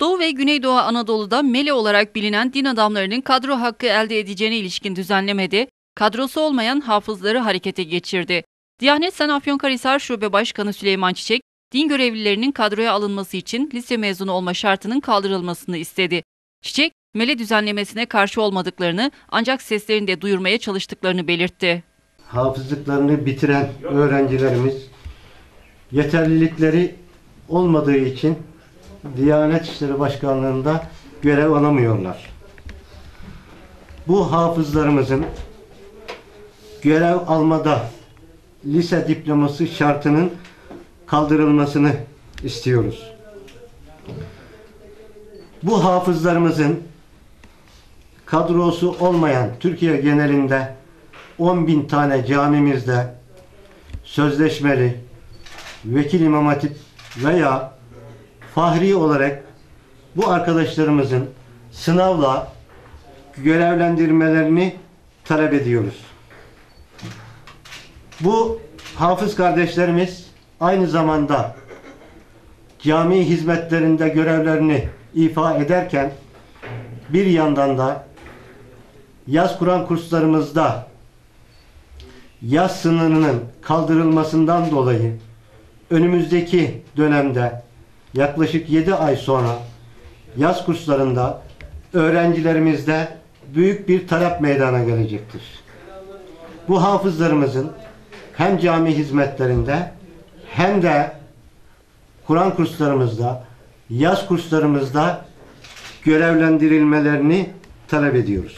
Doğu ve Güneydoğu Anadolu'da mele olarak bilinen din adamlarının kadro hakkı elde edeceğine ilişkin düzenlemede kadrosu olmayan hafızları harekete geçirdi. Diyanet Sen Afyonkarahisar Şube Başkanı Süleyman Çiçek, din görevlilerinin kadroya alınması için lise mezunu olma şartının kaldırılmasını istedi. Çiçek, mele düzenlemesine karşı olmadıklarını ancak seslerinde duyurmaya çalıştıklarını belirtti. hafızlıklarını bitiren öğrencilerimiz yeterlilikleri olmadığı için Diyanet İşleri Başkanlığı'nda görev alamıyorlar. Bu hafızlarımızın görev almada lise diploması şartının kaldırılmasını istiyoruz. Bu hafızlarımızın kadrosu olmayan Türkiye genelinde 10 bin tane camimizde sözleşmeli, vekil imam hatip veya fahri olarak bu arkadaşlarımızın sınavla görevlendirmelerini talep ediyoruz. Bu hafız kardeşlerimiz aynı zamanda cami hizmetlerinde görevlerini ifa ederken bir yandan da yaz Kur'an kurslarımızda yaz sınırının kaldırılmasından dolayı önümüzdeki dönemde yaklaşık 7 ay sonra yaz kurslarında öğrencilerimizde büyük bir talep meydana gelecektir. Bu hafızlarımızın hem cami hizmetlerinde hem de Kur'an kurslarımızda, yaz kurslarımızda görevlendirilmelerini talep ediyoruz.